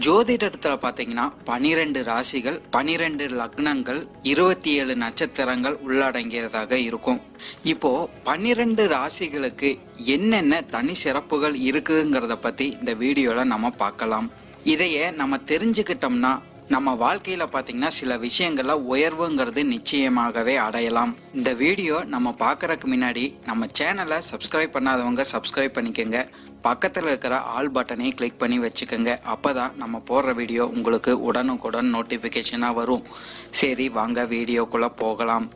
ஜோதிடத்துல பாத்தீங்கன்னா பனிரெண்டு ராசிகள் பனிரெண்டு லக்னங்கள் இருபத்தி ஏழு நட்சத்திரங்கள் உள்ளடங்கியதாக இருக்கும். இப்போ பன்னிரெண்டு ராசிகளுக்கு என்னென்ன தனி சிறப்புகள் இருக்குங்கிறத பத்தி இந்த வீடியோல நம்ம பார்க்கலாம். இதையே நம்ம தெரிஞ்சுக்கிட்டோம்னா நம்ம வாழ்க்கையில பாத்தீங்கன்னா சில விஷயங்கள்ல உயர்வுங்கிறது நிச்சயமாகவே அடையலாம். இந்த வீடியோ நம்ம பார்க்கறதுக்கு முன்னாடி நம்ம சேனலை சப்ஸ்கிரைப் பண்ணாதவங்க சப்ஸ்கிரைப் பண்ணிக்கோங்க. பக்கத்தில் இருக்கிற ஆல் பட்டனையும் கிளிக் பண்ணி வச்சுக்கோங்க. அப்பதான் நம்ம போடுற வீடியோ உங்களுக்கு உடனுக்குடன் நோட்டிஃபிகேஷனாக வரும். சரி வாங்க வீடியோக்குள்ளே போகலாம்.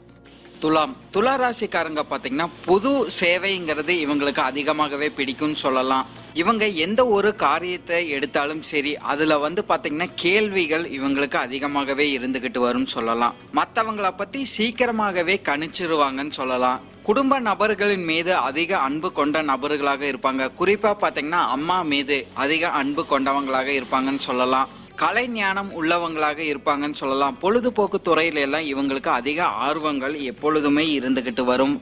துலாம். துலா ராசிக்காரங்க பார்த்தீங்கன்னா புது சேவைங்கிறது இவங்களுக்கு அதிகமாகவே பிடிக்கும்னு சொல்லலாம். இவங்க எந்த ஒரு காரியத்தை எடுத்தாலும் சரி அதுல வந்து பாத்தீங்கன்னா கேள்விகள் இவங்களுக்கு அதிகமாகவே இருந்துகிட்டு வரும்னு சொல்லலாம். மற்றவங்கள பத்தி சீக்கிரமாகவே கணிச்சிருவாங்கன்னு சொல்லலாம். குடும்ப நபர்களின் மீது அதிக அன்பு கொண்ட நபர்களாக இருப்பாங்க. குறிப்பா பாத்தீங்கன்னா அம்மா மீது அதிக அன்பு கொண்டவங்களாக இருப்பாங்கன்னு சொல்லலாம். கலை ஞானம் உள்ளவங்களாக இருப்பாங்கன்னு சொல்லலாம். பொழுதுபோக்கு துறையில எல்லாம் இவங்களுக்கு அதிக ஆர்வங்கள் எப்பொழுதுமே இருந்துகிட்டு வரும்.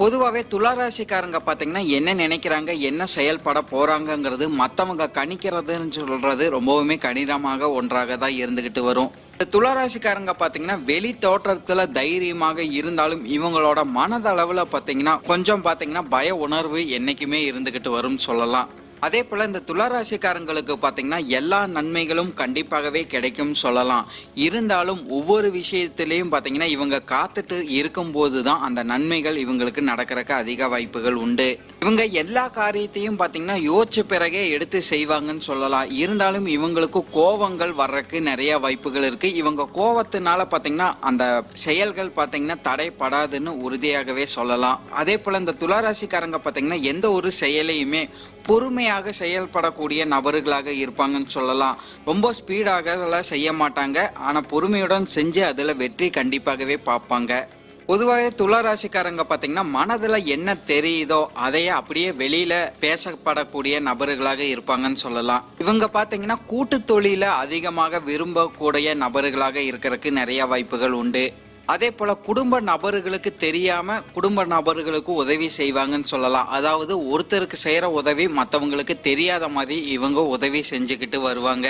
பொதுவாகவே துளாராசிக்காரங்க பார்த்தீங்கன்னா என்ன நினைக்கிறாங்க என்ன செயல்பட போறாங்கங்கிறது மற்றவங்க கணிக்கிறதுன்னு சொல்றது ரொம்பவுமே கடினமாக ஒன்றாக தான் இருந்துகிட்டு வரும். துளராசிக்காரங்க பார்த்தீங்கன்னா வெளி தோற்றத்துல தைரியமாக இருந்தாலும் இவங்களோட மனதளவுல பார்த்தீங்கன்னா கொஞ்சம் பார்த்தீங்கன்னா பய உணர்வு என்னைக்குமே இருந்துகிட்டு வரும் சொல்லலாம். அதே போல இந்த துளாராசிக்காரங்களுக்கு பார்த்தீங்கன்னா எல்லா நன்மைகளும் கண்டிப்பாகவே கிடைக்கும் சொல்லலாம். இருந்தாலும் ஒவ்வொரு விஷயத்திலையும் பார்த்தீங்கன்னா இவங்க காத்துட்டு இருக்கும்போது தான் அந்த நன்மைகள் இவங்களுக்கு நடக்கிறக்க அதிக வாய்ப்புகள் உண்டு. இவங்க எல்லா காரியத்தையும் பார்த்தீங்கன்னா யோசிச்ச பிறகே எடுத்து செய்வாங்கன்னு சொல்லலாம். இருந்தாலும் இவங்களுக்கு கோவங்கள் வர்றதுக்கு நிறைய வாய்ப்புகள் இருக்கு. இவங்க கோவத்தினால பார்த்தீங்கன்னா அந்த செயல்கள் பார்த்தீங்கன்னா தடைப்படாதுன்னு உறுதியாகவே சொல்லலாம். அதே போல இந்த துளாராசிக்காரங்க பார்த்தீங்கன்னா எந்த ஒரு செயலையுமே பொறுமையாக செயல்படக்கூடிய நபர்களாக இருப்பாங்கன்னு சொல்லலாம். ரொம்ப ஸ்பீடாக அதெல்லாம் செய்ய மாட்டாங்க. ஆனா பொறுமையுடன் செஞ்சு அதுல வெற்றி கண்டிப்பாகவே பார்ப்பாங்க. பொதுவாக துளாராசிக்காரங்க பார்த்தீங்கன்னா மனதில் என்ன தெரியுதோ அதையே அப்படியே வெளியில பேசப்படக்கூடிய நபர்களாக இருப்பாங்கன்னு சொல்லலாம். இவங்க பார்த்தீங்கன்னா கூட்டு தொழில அதிகமாக விரும்பக்கூடிய நபர்களாக இருக்கிறதுக்கு நிறைய வாய்ப்புகள் உண்டு. அதே போல குடும்ப நபர்களுக்கு தெரியாம குடும்ப நபர்களுக்கு உதவி செய்வாங்கன்னு சொல்லலாம். அதாவது ஒருத்தருக்கு செய்யற உதவி மற்றவங்களுக்கு தெரியாத மாதிரி இவங்க உதவி செஞ்சுக்கிட்டு வருவாங்க.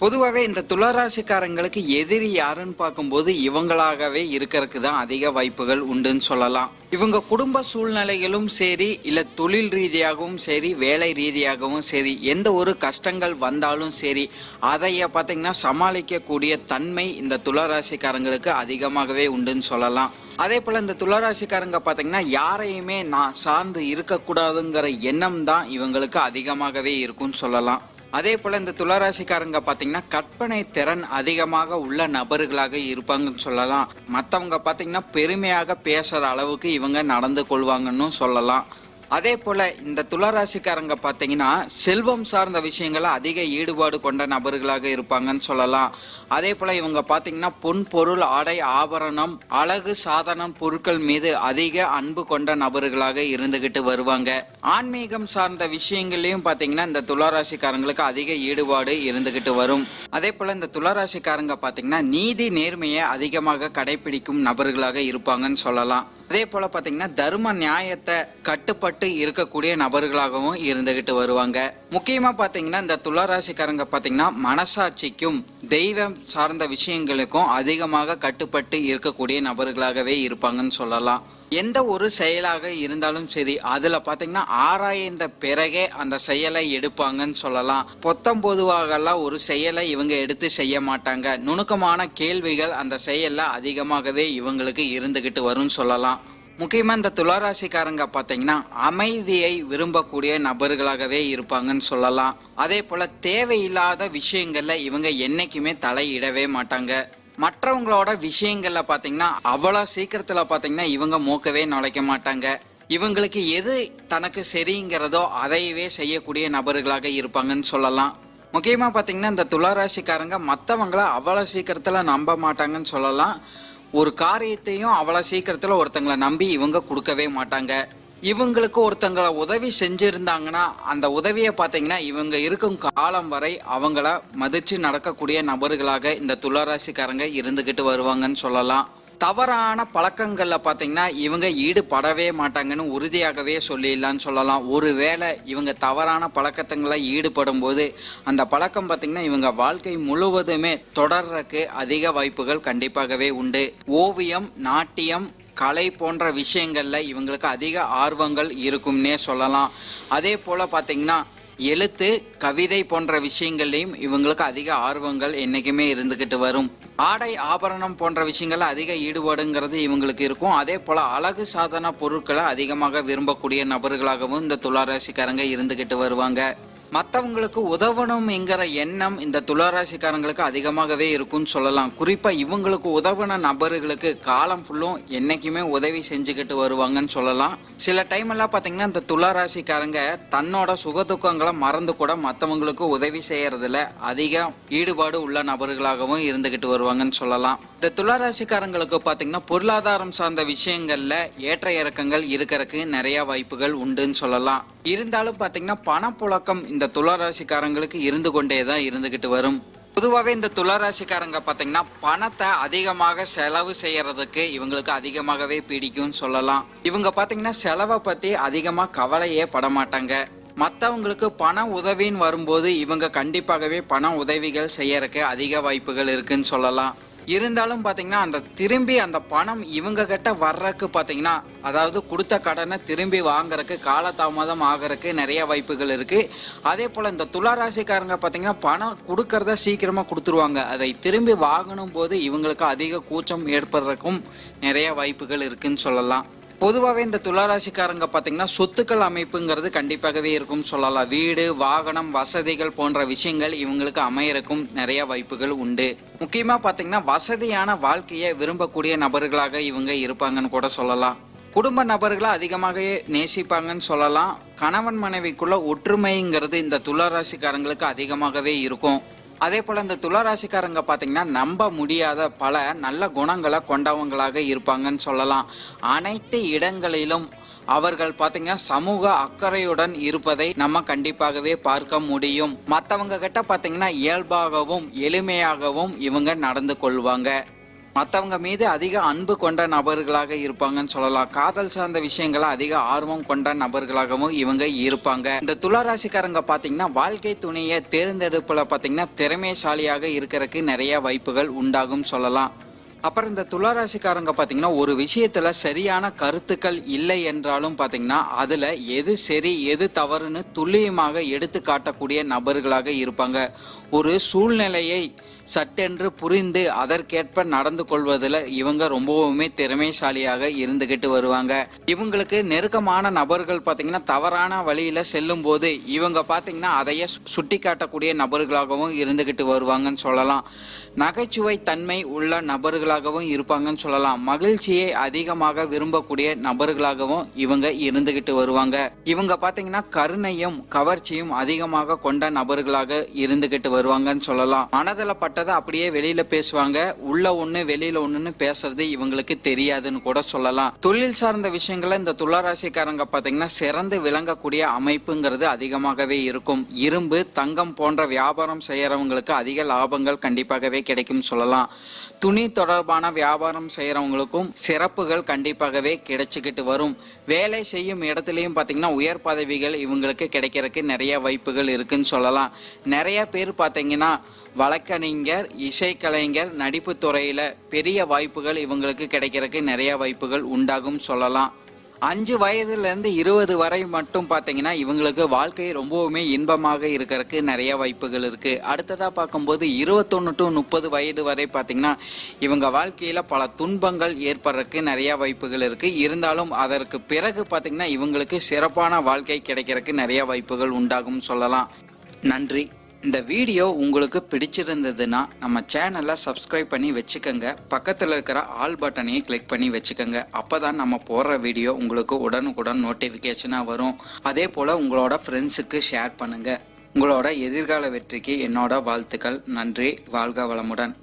பொதுவாகவே இந்த துளராசிக்காரங்களுக்கு எதிரி யாருன்னு பார்க்கும்போது இவங்களாகவே இருக்கிறதுக்கு தான் அதிக வாய்ப்புகள் உண்டுன்னு சொல்லலாம். இவங்க குடும்ப சூழ்நிலைகளும் சரி இல்ல தொழில் ரீதியாகவும் சரி வேலை ரீதியாகவும் சரி எந்த ஒரு கஷ்டங்கள் வந்தாலும் சரி அதைய பார்த்தீங்கன்னா சமாளிக்கக்கூடிய தன்மை இந்த துளராசிக்காரங்களுக்கு அதிகமாகவே உண்டுன்னு சொல்லலாம். அதே போல இந்த துளராசிக்காரங்க பார்த்தீங்கன்னா யாரையுமே நான் சார்ந்து இருக்கக்கூடாதுங்கிற எண்ணம் தான் இவங்களுக்கு அதிகமாகவே இருக்கும்னு சொல்லலாம். அதே போல இந்த துளராசிக்காரங்க பாத்தீங்கன்னா கற்பனை திறன் அதிகமாக உள்ள நபர்களாக இருப்பாங்கன்னு சொல்லலாம். மற்றவங்க பாத்தீங்கன்னா பெருமையாக பேசுற அளவுக்கு இவங்க நடந்து கொள்வாங்கன்னு சொல்லலாம். அதே போல இந்த துளராசிக்காரங்க பார்த்தீங்கன்னா செல்வம் சார்ந்த விஷயங்களை அதிக ஈடுபாடு கொண்ட நபர்களாக இருப்பாங்கன்னு சொல்லலாம். அதே போல இவங்க பார்த்தீங்கன்னா பொன் பொருள் ஆடை ஆபரணம் அழகு சாதனம் பொருட்கள் மீது அதிக அன்பு கொண்ட நபர்களாக இருந்துகிட்டு வருவாங்க. ஆன்மீகம் சார்ந்த விஷயங்களையும் பார்த்தீங்கன்னா இந்த துளாராசிக்காரங்களுக்கு அதிக ஈடுபாடு இருந்துகிட்டு வரும். அதே போல இந்த துளராசிக்காரங்க பார்த்தீங்கன்னா நீதி நேர்மையை அதிகமாக கடைபிடிக்கும் நபர்களாக இருப்பாங்கன்னு சொல்லலாம். அதே போல பாத்தீங்கன்னா தர்ம நியாயத்தை கட்டுப்பட்டு இருக்கக்கூடிய நபர்களாகவும் இருந்துகிட்டு வருவாங்க. முக்கியமா பாத்தீங்கன்னா இந்த துளாராசிக்காரங்க பாத்தீங்கன்னா மனசாட்சிக்கும் தெய்வம் சார்ந்த விஷயங்களுக்கும் அதிகமாக கட்டுப்பட்டு இருக்கக்கூடிய நபர்களாகவே இருப்பாங்கன்னு சொல்லலாம். எந்த ஒரு செயலாக இருந்தாலும் சரி அதுல பாத்தீங்கன்னா ஆராய்ந்த பிறகே அந்த செயலை எடுப்பாங்கன்னு சொல்லலாம். பொத்தம் பொதுவாகலாம் ஒரு செயலை இவங்க எடுத்து செய்ய மாட்டாங்க. நுணுக்கமான கேள்விகள் அந்த செயல்ல அதிகமாகவே இவங்களுக்கு இருந்துகிட்டு வரும்னு சொல்லலாம். முக்கியமாக இந்த துளாராசிக்காரங்க பார்த்தீங்கன்னா அமைதியை விரும்பக்கூடிய நபர்களாகவே இருப்பாங்கன்னு சொல்லலாம். அதே போல தேவையில்லாத விஷயங்கள்ல இவங்க என்னைக்குமே தலையிடவே மாட்டாங்க. மற்றவங்களோட விஷயங்கள்ல பார்த்தீங்கன்னா அவ்வளோ சீக்கிரத்தில் பார்த்தீங்கன்னா இவங்க மூக்கவே நுழைக்க மாட்டாங்க. இவங்களுக்கு எது தனக்கு சரிங்கிறதோ அதையவே செய்யக்கூடிய நபர்களாக இருப்பாங்கன்னு சொல்லலாம். முக்கியமாக பார்த்தீங்கன்னா இந்த துளாராசிக்காரங்க மற்றவங்கள அவ்வளோ சீக்கிரத்தில் நம்ப மாட்டாங்கன்னு சொல்லலாம். ஒரு காரியத்தையும் அவ்வளவு சீக்கிரத்துல ஒருத்தங்களை நம்பி இவங்க கொடுக்கவே மாட்டாங்க. இவங்களுக்கு ஒருத்தங்களை உதவி செஞ்சிருந்தாங்கன்னா அந்த உதவியை பார்த்தீங்கன்னா இவங்க இருக்கும் காலம் வரை அவங்கள மதிச்சு நடக்கக்கூடிய நபர்களாக இந்த துளராசிக்காரங்க இருந்துகிட்டு வருவாங்கன்னு சொல்லலாம். தவறான பழக்கங்களில் பார்த்தீங்கன்னா இவங்க ஈடுபடவே மாட்டாங்கன்னு உறுதியாகவே சொல்லிடலான்னு சொல்லலாம். ஒருவேளை இவங்க தவறான பழக்கத்துங்களை ஈடுபடும் போது அந்த பழக்கம் பார்த்தீங்கன்னா இவங்க வாழ்க்கை முழுவதுமே தொடர்றதுக்கு அதிக வாய்ப்புகள் கண்டிப்பாகவே உண்டு. ஓவியம் நாட்டியம் கலை போன்ற விஷயங்களில் இவங்களுக்கு அதிக ஆர்வங்கள் இருக்கும்னே சொல்லலாம். அதே போல் பார்த்திங்கன்னா எழுத்து கவிதை போன்ற விஷயங்கள்லையும் இவங்களுக்கு அதிக ஆர்வங்கள் என்றைக்குமே இருந்துக்கிட்டு வரும். ஆடை ஆபரணம் போன்ற விஷயங்கள்ல அதிக ஈடுபாடுங்கிறது இவங்களுக்கு இருக்கும். அதே போல அழகு சாதன பொருட்களை அதிகமாக விரும்பக்கூடிய நபர்களாகவும் இந்த துளாராசிக்காரங்க இருந்துகிட்டு வருவாங்க. மற்றவங்களுக்கு உதவணுங்கிற எண்ணம் இந்த துளாராசிக்காரங்களுக்கு அதிகமாகவே இருக்கும்னு சொல்லலாம். குறிப்பா இவங்களுக்கு உதவின நபர்களுக்கு காலம் ஃபுல்லும் என்னைக்குமே உதவி செஞ்சுக்கிட்டு வருவாங்கன்னு சொல்லலாம். சில டைம் எல்லாம் பாத்தீங்கன்னா இந்த துளாராசிக்காரங்க தன்னோட சுகதுக்கங்களை மறந்து கூட மற்றவங்களுக்கு உதவி செய்யறதுல அதிக ஈடுபாடு உள்ள நபர்களாகவும் இருந்துகிட்டு வருவாங்கன்னு சொல்லலாம். இந்த துளாராசிக்காரங்களுக்கு பாத்தீங்கன்னா பொருளாதாரம் சார்ந்த விஷயங்கள்ல ஏற்ற இறக்கங்கள் இருக்கிறதுக்கு நிறைய வாய்ப்புகள் உண்டுன்னு சொல்லலாம். இருந்தாலும் பாத்தீங்கன்னா பணப்புழக்கம் இந்த துளராசிக்காரங்களுக்கு இருந்து கொண்டே தான் இருந்துகிட்டு வரும். பொதுவாகவே இந்த துளராசிக்காரங்க பாத்தீங்கன்னா பணத்தை அதிகமாக செலவு செய்யறதுக்கு இவங்களுக்கு அதிகமாகவே பிடிக்கும்னு சொல்லலாம். இவங்க பாத்தீங்கன்னா செலவை பத்தி அதிகமா கவலையே பட மாட்டாங்க மற்றவங்களுக்கு பண உதவின்னு வரும்போது இவங்க கண்டிப்பாகவே பண உதவிகள் செய்யறதுக்கு அதிக வாய்ப்புகள் இருக்குன்னு சொல்லலாம். இருந்தாலும் பார்த்தீங்கன்னா அந்த திரும்பி அந்த பணம் இவங்க கிட்ட வர்றதுக்கு பார்த்தீங்கன்னா அதாவது கொடுத்த கடனை திரும்பி வாங்குறக்கு காலதாமதம் ஆகிறதுக்கு நிறைய வாய்ப்புகள் இருக்குது அதே போல் இந்த துளாராசிக்காரங்க பார்த்தீங்கன்னா பணம் கொடுக்கறத சீக்கிரமாக கொடுத்துருவாங்க. அதை திரும்பி வாங்கணும் போது இவங்களுக்கு அதிக கூச்சம் ஏற்படுறதுக்கும் நிறைய வாய்ப்புகள் இருக்குன்னு சொல்லலாம். பொதுவாகவே இந்த துளாராசிக்காரங்க பார்த்தீங்கன்னா சொத்துக்கள் அமைப்புங்கிறது கண்டிப்பாகவே இருக்கும் சொல்லலாம். வீடு வாகனம் வசதிகள் போன்ற விஷயங்கள் இவங்களுக்கு அமையறக்கும் நிறைய வாய்ப்புகள் உண்டு. முக்கியமாக பார்த்தீங்கன்னா வசதியான வாழ்க்கையை விரும்பக்கூடிய நபர்களாக இவங்க இருப்பாங்கன்னு கூட சொல்லலாம். குடும்ப நபர்களை அதிகமாக நேசிப்பாங்கன்னு சொல்லலாம். கணவன் மனைவிக்குள்ள ஒற்றுமைங்கிறது இந்த துளாராசிக்காரங்களுக்கு அதிகமாகவே இருக்கும். அதே போல் இந்த துளாராசிக்காரங்க பார்த்தீங்கன்னா நம்ப முடியாத பல நல்ல குணங்களை கொண்டவங்களாக இருப்பாங்கன்னு சொல்லலாம். அனைத்து இடங்களிலும் அவர்கள் பார்த்தீங்கன்னா சமூக அக்கறையுடன் இருப்பதை நம்ம கண்டிப்பாகவே பார்க்க முடியும். மற்றவங்க கிட்ட பார்த்தீங்கன்னா இயல்பாகவும் எளிமையாகவும் இவங்க நடந்து கொள்வாங்க. மற்றவங்க மீது அதிக அன்பு கொண்ட நபர்களாக இருப்பாங்கன்னு சொல்லலாம். காதல் சார்ந்த விஷயங்களை அதிக ஆர்வம் கொண்ட நபர்களாகவும் இவங்க இருப்பாங்க. இந்த துளாராசிக்காரங்க பார்த்தீங்கன்னா வாழ்க்கை துணையை தேர்ந்தெடுப்பில் பார்த்தீங்கன்னா திறமைசாலியாக இருக்கிறதுக்கு நிறைய வாய்ப்புகள் உண்டாகும் சொல்லலாம். அப்புறம் இந்த துளாராசிக்காரங்க பார்த்தீங்கன்னா ஒரு விஷயத்துல சரியான கருத்துக்கள் இல்லை என்றாலும் பார்த்தீங்கன்னா அதுல எது சரி எது தவறுன்னு துல்லியமாக எடுத்து காட்டக்கூடிய நபர்களாக இருப்பாங்க. ஒரு சூழ்நிலையை சட்டென்று புரிந்து அதற்கேற்ப நடந்து கொள்வதில் இவங்க ரொம்பவுமே திறமைசாலியாக இருந்துகிட்டு வருவாங்க. இவங்களுக்கு நெருக்கமான நபர்கள் பார்த்தீங்கன்னா தவறான வழியில் செல்லும் போது இவங்க பார்த்தீங்கன்னா அதையே சுட்டி காட்டக்கூடிய நபர்களாகவும் இருந்துகிட்டு வருவாங்கன்னு சொல்லலாம். நகைச்சுவை தன்மை உள்ள நபர்களாகவும் இருப்பாங்கன்னு சொல்லலாம். மகிழ்ச்சியை அதிகமாக விரும்பக்கூடிய நபர்களாகவும் இவங்க இருந்துகிட்டு வருவாங்க. இவங்க பார்த்தீங்கன்னா கருணையும் கவர்ச்சியும் அதிகமாக கொண்ட நபர்களாக இருந்துகிட்டு வருவாங்கன்னு சொல்லலாம். மனதில் பட்டதை அப்படியே வெளியில பேசுவாங்க. உள்ள ஒண்ணு வெளியில ஒண்ணுன்னு பேசுறது இவங்களுக்கு தெரியாதுன்னு கூட சொல்லலாம். தொழில் சார்ந்த விஷயங்கள்ல இந்த துளாராசிக்காரங்க பாத்தீங்கன்னா சிறந்து விளங்கக்கூடிய அமைப்புங்கிறது அதிகமாகவே இருக்கும். இரும்பு தங்கம் போன்ற வியாபாரம் செய்யறவங்களுக்கு அதிக லாபங்கள் கண்டிப்பாகவே கிடைக்கும் சொல்லலாம். துணி தொடர்பான வியாபாரம் செய்யறவங்களுக்கும் சிறப்புகள் கண்டிப்பாகவே கிடைச்சிக்கிட்டு வரும். வேலை செய்யும் இடத்துலயும் பாத்தீங்கன்னா உயர் பதவிகள் இவங்களுக்கு கிடைக்கிறதுக்கு நிறைய வாய்ப்புகள் இருக்குன்னு சொல்லலாம். நிறைய பேர் பார்த்தீங்கன்னா வழக்கறிஞர் இசைக்கலைஞர் நடிப்பு துறையில் பெரிய வாய்ப்புகள் இவங்களுக்கு கிடைக்கிறதுக்கு நிறைய வாய்ப்புகள் உண்டாகும் சொல்லலாம். அஞ்சு வயதுலேருந்து இருபது வரை மட்டும் பார்த்தீங்கன்னா இவங்களுக்கு வாழ்க்கை ரொம்பவுமே இன்பமாக இருக்கிறதுக்கு நிறைய வாய்ப்புகள் இருக்குது அடுத்ததாக பார்க்கும்போது இருபத்தொன்னு டு முப்பது வயது வரை பார்த்தீங்கன்னா இவங்க வாழ்க்கையில் பல துன்பங்கள் ஏற்படுறதுக்கு நிறைய வாய்ப்புகள் இருக்குது இருந்தாலும் அதற்கு பிறகு பார்த்தீங்கன்னா இவங்களுக்கு சிறப்பான வாழ்க்கை கிடைக்கிறதுக்கு நிறைய வாய்ப்புகள் உண்டாகும் சொல்லலாம். நன்றி. இந்த வீடியோ உங்களுக்கு பிடிச்சிருந்ததுன்னா நம்ம சேனலை சப்ஸ்கிரைப் பண்ணி வச்சுக்கோங்க. பக்கத்தில் இருக்கிற ஆல் பட்டனையும் கிளிக் பண்ணி வச்சுக்கோங்க. அப்போ தான் நம்ம போடுற வீடியோ உங்களுக்கு உடனுக்குடன் நோட்டிஃபிகேஷனாக வரும். அதே போல் உங்களோட ஃப்ரெண்ட்ஸுக்கு ஷேர் பண்ணுங்கள் உங்களோட எதிர்கால வெற்றிக்கு என்னோட வாழ்த்துக்கள். நன்றி. வாழ்க வளமுடன்.